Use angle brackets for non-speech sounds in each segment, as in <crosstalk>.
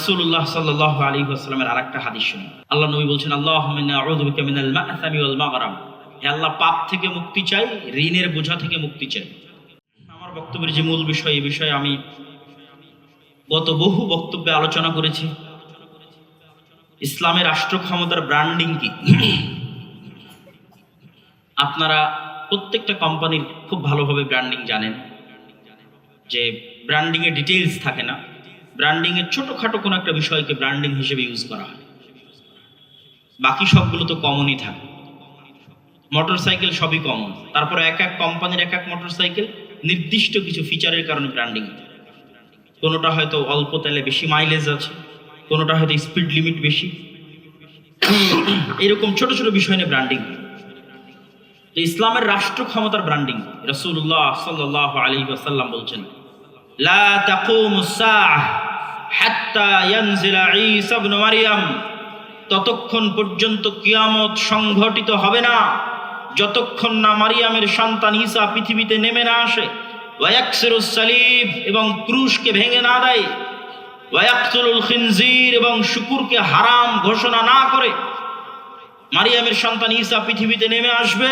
রাসূলুল্লাহ সাল্লাল্লাহু আলাইহি ওয়াসাল্লামের আরেকটা হাদিস শুনি। আল্লাহ নবী বলছেন, আল্লাহুম্মা আউযু মিনাল মা'সামি ওয়াল মাগরাম। হে আল্লাহ, পাপ থেকে মুক্তি চাই, ঋণের বোঝা থেকে মুক্তি চাই। আমার বক্তব্যের যে মূল বিষয় এই বিষয়ে আমি গত বহু বক্তব্যে আলোচনা করেছি। ইসলামের রাষ্ট্র ক্ষমতার ব্র্যান্ডিং কি? আপনারা প্রত্যেকটা কোম্পানির খুব ভালোভাবে ব্র্যান্ডিং জানেন। যে ব্র্যান্ডিং এর ডিটেইলস থাকে না। ব্র্যান্ডিং এর ছোটখাটো কোনো একটা বিষয়কে ব্র্যান্ডিং হিসেবে ইউজ করা হয়। বাকি সবগুলো তো কমনই থাকে। মোটরসাইকেল সবই কমন তারপরে এক এক কোম্পানির এক এক মোটরসাইকেল নির্দিষ্ট কিছু ফিচারের কারণে ব্র্যান্ডিং কোনোটা হয়তো অল্প তেলে বেশি মাইলেজ আছে, কোনোটা হয়তো স্পিড লিমিট বেশি। এরকম ছোট ছোট বিষয় নিয়ে ব্র্যান্ডিং তো ইসলামের রাষ্ট্র ক্ষমতার ব্র্যান্ডিং রসুল্লাহ সাল্লাহ আলী ওয়াসাল্লাম বলছেন, লা তাকুমু সাআহ। মারইয়াম ততক্ষণ পর্যন্ত কিয়ামত সংঘটিত হবে না। যতক্ষণ না মারিয়ামের সন্তান ঈসা পৃথিবীতে নেমে না আসে সালিব এবং ক্রুশকে ভেঙে না দেয় খিনজির এবং শুকুরকে হারাম ঘোষণা না করে মারিয়ামের সন্তান ঈসা পৃথিবীতে নেমে আসবে,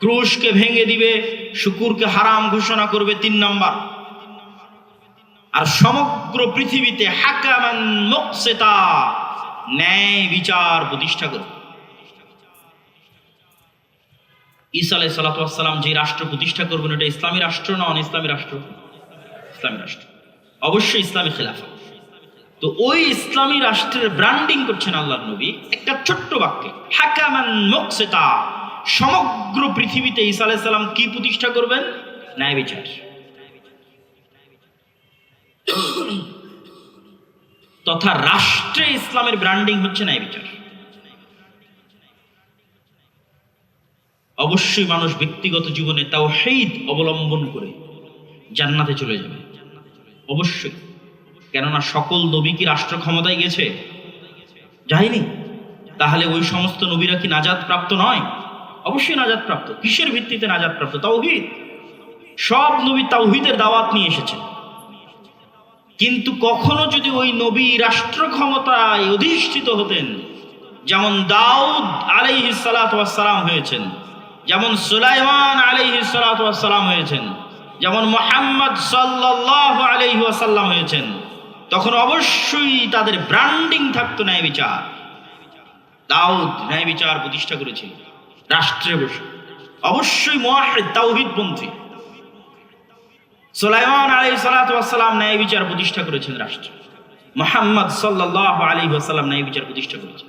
ক্রুশকে ভেঙে দিবে, শুকুরকে হারাম ঘোষণা করবে তিন নাম্বার। আর সমগ্র পৃথিবীতে হাকামান ন্যায় বিচার প্রতিষ্ঠা করবে ঈসা আলাই সালাতাম যে রাষ্ট্র প্রতিষ্ঠা করবেন এটা ইসলামী রাষ্ট্র না অন ইসলামী রাষ্ট্র? ইসলামী রাষ্ট্র। অবশ্যই ইসলামী খেলাফা। তো ওই ইসলামী রাষ্ট্রের ব্র্যান্ডিং করছেন আল্লাহ নবী, একটা ছোট্ট বাক্যে, হাকামান সমগ্র পৃথিবীতে আলাইহিস সালাম কি প্রতিষ্ঠা করবেন? ন্যায় বিচার। তথা রাষ্ট্রে ইসলামের ব্র্যান্ডিং হচ্ছে ন্যায় বিচার। অবশ্যই মানুষ ব্যক্তিগত জীবনে তাও হেদ অবলম্বন করে জান্নাতে চলে যাবে। অবশ্যই। কেননা সকল নবী কি রাষ্ট্র ক্ষমতায় গেছে? যায়নি। তাহলে ওই সমস্ত নবীরা কি নাজাদ প্রাপ্ত নয়? অবশ্যই নাজাদ প্রাপ্ত কিসের ভিত্তিতে নাজাদ প্রাপ্ত তাওহিদ। সব নবী তাওহিদের দাওয়াত নিয়ে এসেছে কিন্তু কখনো যদি ওই নবী রাষ্ট্র ক্ষমতায় অধিষ্ঠিত হতেন, যেমন দাউদ আলাইহিস সালাম হয়েছেন, যেমন সুলাইমান আলাইহিস সালাম হয়েছেন, যেমন মোহাম্মদ সাল্লাহ আলাইহি ওয়াসাল্লাম হয়েছেন, তখন অবশ্যই তাদের ব্র্যান্ডিং থাকতো ন্যায় বিচার। দাউদ ন্যায় বিচার প্রতিষ্ঠা করেছিল, রাষ্ট্রে বসে। অবশ্যই মোয়াহেদ তাওহিদ পন্থী। সুলাইমান আলী সালাতাম ন্যায় বিচার প্রতিষ্ঠা করেছেন রাষ্ট্র। মোহাম্মদ সাল্লাহ আলী ওয়াসাল্লাম ন্যায় বিচার প্রতিষ্ঠা করেছেন।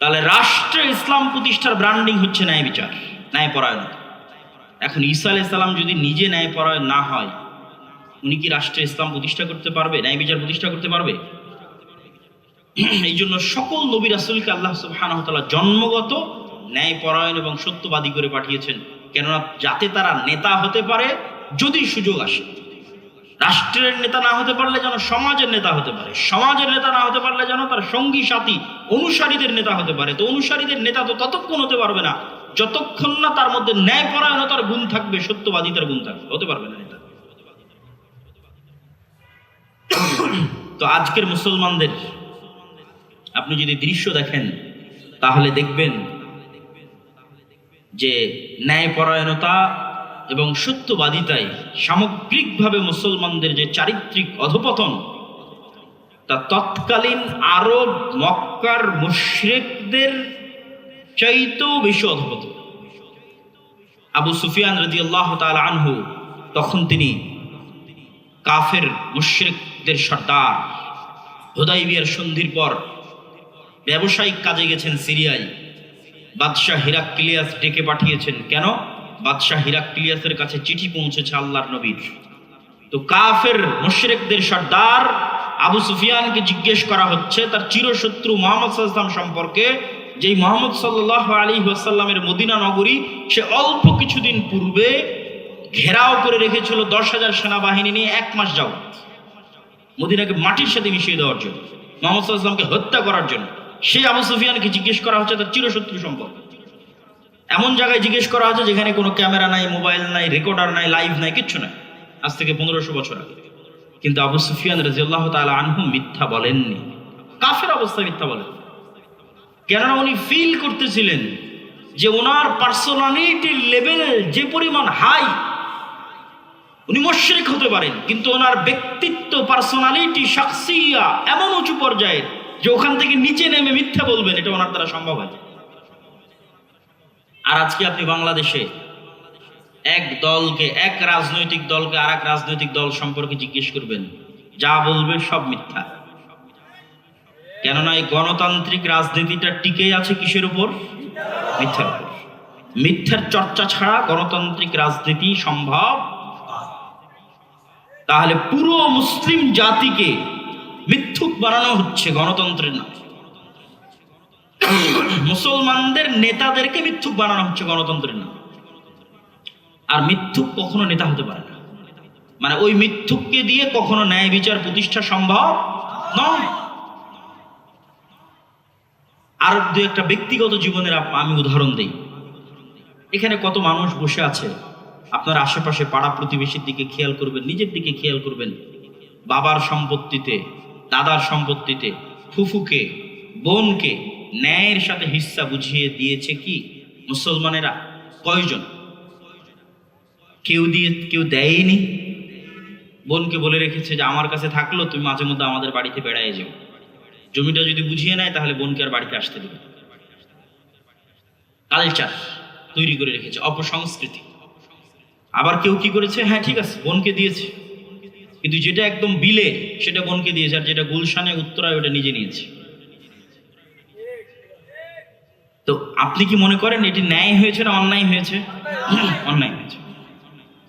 তাহলে রাষ্ট্রে ইসলাম প্রতিষ্ঠার ব্র্যান্ডিং হচ্ছে ন্যায় বিচার, ন্যায় পরায়ণতা। এখন ঈসা আলাহ সাল্লাম যদি নিজে ন্যায় পরায়ণ না হয়, উনি কি রাষ্ট্রে ইসলাম প্রতিষ্ঠা করতে পারবে, ন্যায় বিচার প্রতিষ্ঠা করতে পারবে? এই জন্য সকল নবী রাসুলকে আল্লাহ সুবাহানহতালা জন্মগত, ন্যায় পরায়ণ এবং সত্যবাদী করে পাঠিয়েছেন। কেননা যাতে তারা নেতা হতে পারে যদি সুযোগ আসে, রাষ্ট্রের নেতা না হতে পারলে যেন সমাজের নেতা হতে পারে। সমাজের নেতা না হতে পারলে যেন তার সঙ্গী সাথী, অনুসারীদের নেতা হতে পারে। তো অনুসারীদের নেতা তো ততক্ষণ হতে পারবে না। যতক্ষণ না তার মধ্যে ন্যায় পরায়ণতার গুণ থাকবে, সত্যবাদিতার গুণ থাকবে, হতে পারবে না নেতা। তো আজকের মুসলমানদের, আপনি যদি দৃশ্য দেখেন, তাহলে দেখবেন যে ন্যায়পরায়ণতা এবং সত্যবাদিতায় সামগ্রিকভাবে মুসলমানদের যে চারিত্রিক অধপতন, তা তৎকালীন আরব, মক্কার মুশ্রেকদের চাইতেও বেশি অধপতন। আবু সুফিয়ান রাজি আল্লাহ আনহু, তখন তিনি কাফের মুশ্রিকদের সর্দার হুদাইবিয়ার সন্ধির পর ব্যবসায়িক কাজে গেছেন সিরিয়ায়। বাদশাহ হিরাক্লিয়াস ডেকে পাঠিয়েছেন। কেন? বাদশাহ হিরাক্লিয়াসের কাছে চিঠি পৌঁছেছে আল্লাহর নবীর তো কাফের মুশরিকদের সর্দার আবু সুফিয়ানকে জিজ্ঞেস করা হচ্ছে তার চিরশত্রু মোহাম্মদ সাল্লাম সম্পর্কে, যেই মোহাম্মদ সাল্লাহ আলী ওয়াসাল্লামের মদিনা নগরী, সে অল্প কিছুদিন পূর্বে ঘেরাও করে রেখেছিল দশ হাজার সেনাবাহিনী নিয়ে এক মাস যাও মদিনাকে মাটির সাথে মিশিয়ে দেওয়ার জন্য, মোহাম্মদ সাল্লামকে হত্যা করার জন্য। সেই আবু সুফিয়ানকে জিজ্ঞেস করা হচ্ছে তার চিরশত্রু সম্পর্কে। এমন জায়গায় জিজ্ঞেস করা হচ্ছে যেখানে কোনো ক্যামেরা নাই, মোবাইল নাই রেকর্ডার নাই লাইভ নাই, কিচ্ছু নাই। আজ থেকে পনেরোশো বছর আগে। কিন্তু আবু সুফিয়ান রাজিয়াল্লাহ তাআলা আনহু মিথ্যা বলেননি। কাফের অবস্থায় মিথ্যা বলেন। কেননা উনি ফিল করতেছিলেন যে ওনার পার্সোনালিটির লেভেল যে পরিমাণ হাই উনি মোশরিক হতে পারেন, কিন্তু ওনার ব্যক্তিত্ব পার্সোনালিটি শাকসিয়া এমন উঁচু পর্যায়ের যে ওখান থেকে নিচে নেমে মিথ্যা বলবেন, এটা ওনার দ্বারা সম্ভব হয় আর আজকে আপনি বাংলাদেশে এক দলকে, এক রাজনৈতিক দলকে আর এক রাজনৈতিক দল সম্পর্কে জিজ্ঞেস করবেন, যা বলবে সব মিথ্যা। কেননা এই গণতান্ত্রিক রাজনীতিটা টিকে আছে কিসের উপর? মিথ্যার উপর। মিথ্যার চর্চা ছাড়া গণতান্ত্রিক রাজনীতি সম্ভব তাহলে পুরো মুসলিম জাতিকে মিথ্যুক বানানো হচ্ছে গণতন্ত্রের নামে। মুসলমানদের নেতাদেরকে মিথ্যুক বানানো হচ্ছে গণতন্ত্রের নামে। আর মিথ্যুক কখনো নেতা হতে পারে না। মানে ওই মিথ্যুককে দিয়ে কখনো ন্যায় বিচার প্রতিষ্ঠা সম্ভব নয়। আর দু একটা ব্যক্তিগত জীবনের আমি উদাহরণ দিই। এখানে কত মানুষ বসে আছে, আপনার আশেপাশে পাড়া প্রতিবেশীর দিকে খেয়াল করবেন, নিজের দিকে খেয়াল করবেন। বাবার সম্পত্তিতে, দাদার সম্পত্তিতে, ফুফুকে, বোনকে ন্যায়ের সাথে হিস্সা বুঝিয়ে দিয়েছে কি? মুসলমানেরা কয়জন? কেউ দিয়ে, কেউ দেয়নি? বোনকে বলে রেখেছে যে, আমার কাছে থাকল, তুমি মাঝে মধ্যে আমাদের বাড়িতে বেড়ায় যাও। জমিটা যদি বুঝিয়ে নেয়, তাহলে বোনকে আর বাড়িতে আসতে দেবে কালচার তৈরি করে রেখেছে, অপসংস্কৃতি। আবার কেউ কি করেছে? হ্যাঁ ঠিক আছে, বোনকে দিয়েছে। কিন্তু যেটা একদম বিলে, সেটা বোনকে দিয়েছে, আর যেটা গুলশানে, উত্তরায়, ওটা নিজে নিয়েছে তো আপনি কি মনে করেন এটি ন্যায় হয়েছে না অন্যায় হয়েছে? <clears throat> অন্যায় হয়েছে।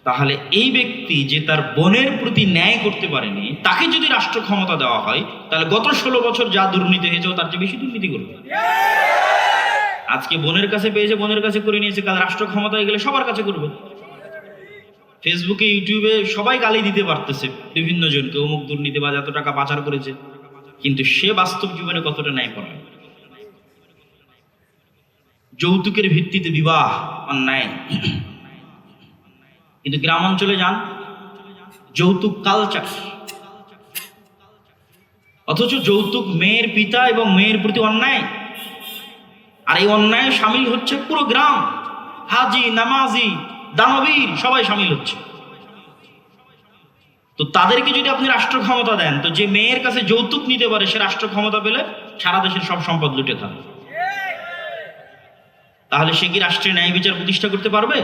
তাহলে এই ব্যক্তি যে তার বোনের প্রতি ন্যায় করতে পারেনি, তাকে যদি রাষ্ট্র ক্ষমতা দেওয়া হয়, তাহলে গত ষোলো বছর যা দুর্নীতি হয়েছে তার চেয়ে বেশি দুর্নীতি করবে। আজকে বোনের কাছে পেয়েছে, বোনের কাছে করে নিয়েছে, কাল রাষ্ট্র ক্ষমতায় গেলে সবার কাছে করবে। ফেসবুকে, ইউটিউবে সবাই গালি দিতে পারতেছে, বিভিন্ন জনকে, অমুক দুর্নীতিবাজ এত টাকা পাচার করেছে। কিন্তু সে বাস্তব জীবনে কতটা ন্যায় করে যৌতুকের ভিত্তিতে বিবাহ, অন্যায়। কিন্তু গ্রামাঞ্চলে যান, যৌতুক কালচার অথচ যৌতুক মেয়ের পিতা এবং মেয়ের প্রতি অন্যায়। আর এই অন্যায় সামিল হচ্ছে পুরো গ্রাম। হাজি, নামাজি, দানবীর সবাই সামিল হচ্ছে। তো তাদেরকে যদি আপনি রাষ্ট্র ক্ষমতা দেন, তো যে মেয়ের কাছে যৌতুক নিতে পারে, সে রাষ্ট্র ক্ষমতা পেলে সারা দেশের সব সম্পদ লুটে থাকবে তাহলে সে কি রাষ্ট্রের ন্যায় বিচার প্রতিষ্ঠা করতে পারবে।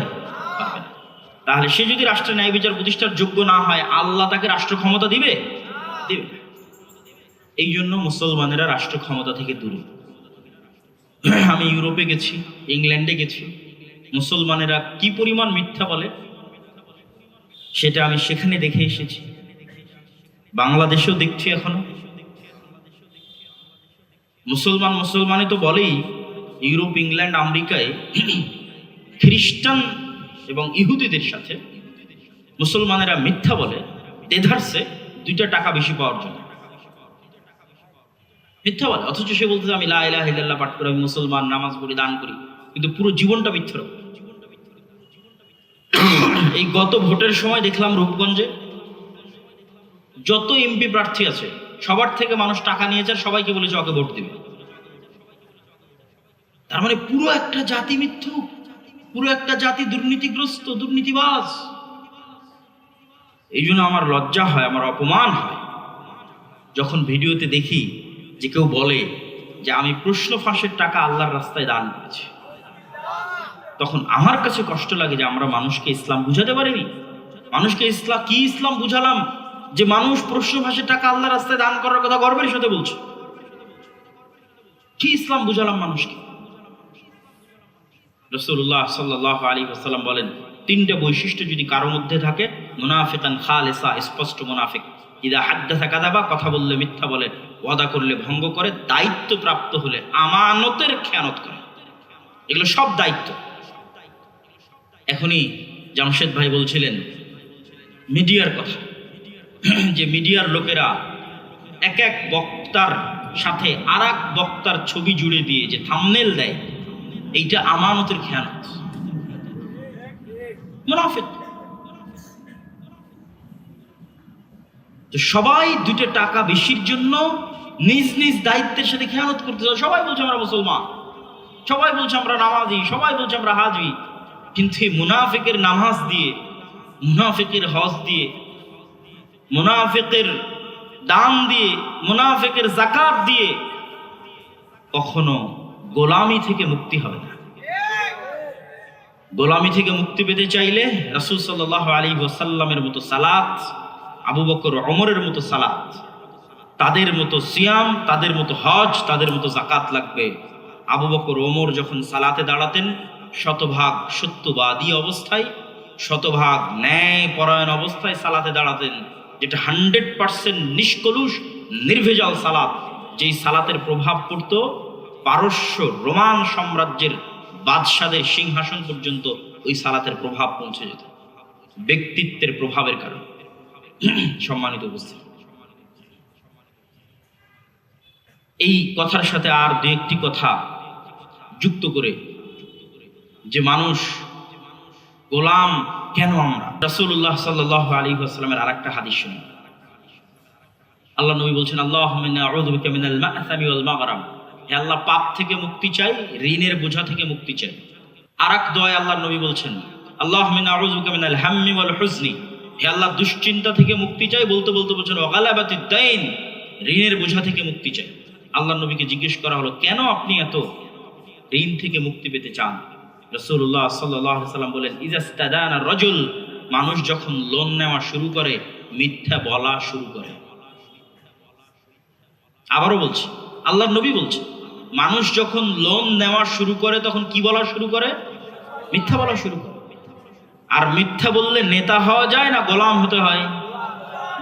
তাহলে সে যদি রাষ্ট্রের ন্যায় বিচার প্রতিষ্ঠার যোগ্য না হয়, আল্লাহ তাকে রাষ্ট্র ক্ষমতা দিবে? দিবে। এই জন্য মুসলমানেরা রাষ্ট্র ক্ষমতা থেকে দূরে। আমি ইউরোপে গেছি, ইংল্যান্ডে গেছি। মুসলমানেরা কি পরিমাণ মিথ্যা বলে, সেটা আমি সেখানে দেখে এসেছি। বাংলাদেশেও দেখছি এখনও। মুসলমান মুসলমানে তো বলেই ইউরোপ, ইংল্যান্ড, আমেরিকায় খ্রিস্টান এবং ইহুদিদের সাথে মুসলমানেরা মিথ্যা বলে দেধারসে দুইটা টাকা বেশি পাওয়ার জন্য। মিথ্যা বলে, অথচ সে বলতে আমি লা ইলাহা পাঠ করে, আমি মুসলমান, নামাজ পড়ি, দান করি। কিন্তু পুরো জীবনটা মিথ্যা এই গত ভোটের সময় দেখলাম রূপগঞ্জে যত এমপি প্রার্থী আছে, সবার থেকে মানুষ টাকা নিয়েছে সবাইকে বলেছে, ওকে ভোট দিবে। তার মানে পুরো একটা জাতি মিথ্যু, পুরো একটা জাতি দুর্নীতিগ্রস্ত, দুর্নীতিবাজ। এই জন্য আমার লজ্জা হয়, আমার অপমান হয়। যখন ভিডিওতে দেখি যে কেউ বলে যে আমি প্রশ্ন ফাঁসের টাকা আল্লাহর রাস্তায় দান করেছি, তখন আমার কাছে কষ্ট লাগে যে আমরা মানুষকে ইসলাম বুঝাতে পারিনি। মানুষকে ইসলাম কি ইসলাম বুঝালাম? যে মানুষ প্রশ্ন ফাঁসের টাকা আল্লাহর রাস্তায় দান করার কথা গর্বের সাথে বলছে। কি ইসলাম বুঝালাম মানুষকে? রসুল্লাহ সাল্লাহ আলী আসাল্লাম বলেন, তিনটা বৈশিষ্ট্য যদি কারোর মধ্যে থাকে, মুনাফিকান খালেসা, স্পষ্ট মুনাফিক। ইদা হাদ্দাথা কাদাবা কথা বললে মিথ্যা বলে, ওয়াদা করলে ভঙ্গ করে, দায়িত্ব প্রাপ্ত হলে আমানতের খেয়ানত করে। এগুলো সব দায়িত্ব। এখনই জামশেদ ভাই বলছিলেন, মিডিয়ার কথা। যে মিডিয়ার লোকেরা এক এক বক্তার সাথে আর বক্তার ছবি জুড়ে দিয়ে যে থামনেল দেয় এইটা আমানতের খেয়ানত মুনাফিক। তো সবাই দুটো টাকা বেশির জন্য নিজ নিজ দায়িত্বের সাথে খেয়ানত করতে। সবাই বলছে আমরা মুসলমান। সবাই বলছে আমরা নামাজি। সবাই বলছে আমরা হাজি। কিন্তু এই মুনাফিকের নামাজ দিয়ে, মুনাফিকের হজ দিয়ে, মুনাফিকের দান দিয়ে, মুনাফিকের জাকাত দিয়ে কখনো গোলামি থেকে মুক্তি হবে না। গোলামি থেকে মুক্তি পেতে চাইলে রাসূল সাল্লাল্লাহু আলাইহি ওয়াসাল্লামের মতো সালাত, আবু বকর ওমরের মতো সালাত, তাদের মতো সিয়াম, তাদের মতো হজ, তাদের মতো জাকাত লাগবে। আবু বকর ওমর যখন সালাতে দাঁড়াতেন, শতভাগ সত্যবাদী অবস্থায়, শতভাগ ন্যায় পরায়ণ অবস্থায় সালাতে দাঁড়াতেন, যেটা হান্ড্রেড পার্সেন্ট নিষ্কলুষ, নির্ভেজাল সালাত, যেই সালাতের প্রভাব পড়তো পারস্য রোমান সাম্রাজ্যের বাদশাদের সিংহাসন পর্যন্ত ওই সালাতের প্রভাব পৌঁছে যেত। ব্যক্তিত্বের প্রভাবের কারণে। সম্মানিত উপস্থিত। এই কথার সাথে আর দু একটি কথা যুক্ত করে যে মানুষ, গোলাম কেন আমরা? রাসূলুল্লাহ সাল্লাল্লাহু আলাইহি আর একটা হাদিস শুনি। আল্লাহ নবী বলছেন আল্লাহ আল্লাহ পাপ থেকে মুক্তি চাই, ঋণের বোঝা থেকে মুক্তি চাই। আরেক দোয়া আল্লাহ নবী বলছেন আল্লাহ মিনাল হাম্মি ওয়াল হুজনি হে আল্লাহ, দুশ্চিন্তা থেকে মুক্তি চাই বলতে বলতে বলছেন ওয়াগালাবাতিদ দাইন। ঋণের বোঝা থেকে মুক্তি চাই। আল্লাহ নবীকে জিজ্ঞেস করা হলো, কেন আপনি এত ঋণ থেকে মুক্তি পেতে চান? রসুল্লাহ সাল্লাহ সাল্লাম বলেন ইজাস্তাদানা রজুল। মানুষ যখন লোন নেওয়া শুরু করে, মিথ্যা বলা শুরু করে। আবারও বলছি আল্লাহ নবী বলছে মানুষ যখন লোন নেওয়া শুরু করে, তখন কি বলা শুরু করে? মিথ্যা বলা শুরু করে। আর মিথ্যা বললে নেতা হওয়া যায় না, গোলাম হতে হয়।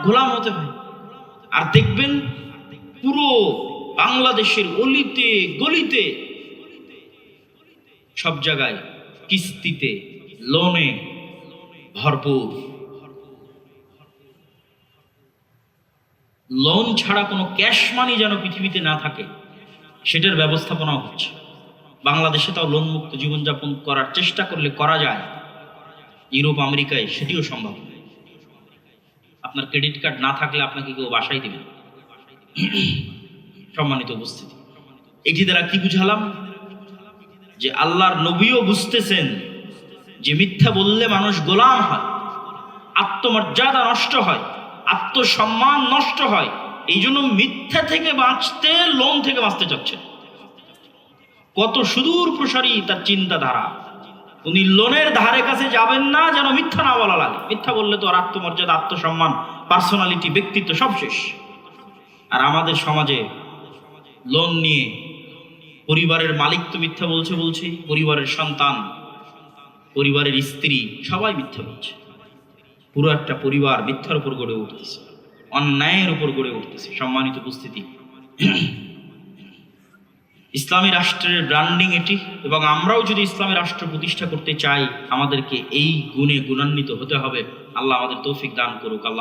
গোলাম হতে হয়। আর দেখবেন, পুরো বাংলাদেশের অলিতে, গলিতে, সব জায়গায় কিস্তিতে, লোনে ভরপুর। লোন ছাড়া কোনো ক্যাশ মানি যেন পৃথিবীতে না থাকে। সেটার ব্যবস্থাপনা হচ্ছে। বাংলাদেশে তাও লোন মুক্ত জীবনযাপন করার চেষ্টা করলে করা যায়। ইউরোপ, আমেরিকায় সেটিও সম্ভব। আপনার ক্রেডিট কার্ড না থাকলে আপনাকে কেউ বাসায় দেবে সম্মানিত উপস্থিতি। এটি দ্বারা কি বুঝালাম? যে আল্লাহর নবীও বুঝতেছেন যে মিথ্যা বললে মানুষ গোলাম হয়, আত্মমর্যাদা নষ্ট হয়, আত্মসম্মান নষ্ট হয় এই জন্য মিথ্যা থেকে বাঁচতে লোন থেকে বাঁচতে চাচ্ছে। কত সুদূর প্রসারী তার চিন্তাধারা। উনি লোনের ধারে কাছে যাবেন না, যেন মিথ্যা না বলা লাগে। মিথ্যা বললে তো আর আত্মমর্যাদা, আত্মসম্মান পার্সোনালিটি ব্যক্তিত্ব সব শেষ। আর আমাদের সমাজে লোন নিয়ে পরিবারের মালিক তো মিথ্যা বলছে বলছি, পরিবারের সন্তান, পরিবারের স্ত্রী সবাই মিথ্যা বলছে। পুরো একটা পরিবার মিথ্যার উপর গড়ে উঠতেছে। অন্যায়ের উপর গড়ে উঠতেছে, সম্মানিত উপস্থিতি। ইসলামী রাষ্ট্রের ব্র্যান্ডিং এটি, এবং আমরাও যদি ইসলামী রাষ্ট্র প্রতিষ্ঠা করতে চাই, আমাদেরকে এই গুণে গুণান্বিত হতে হবে। আল্লাহ আমাদের তৌফিক দান করুক, আল্লাহ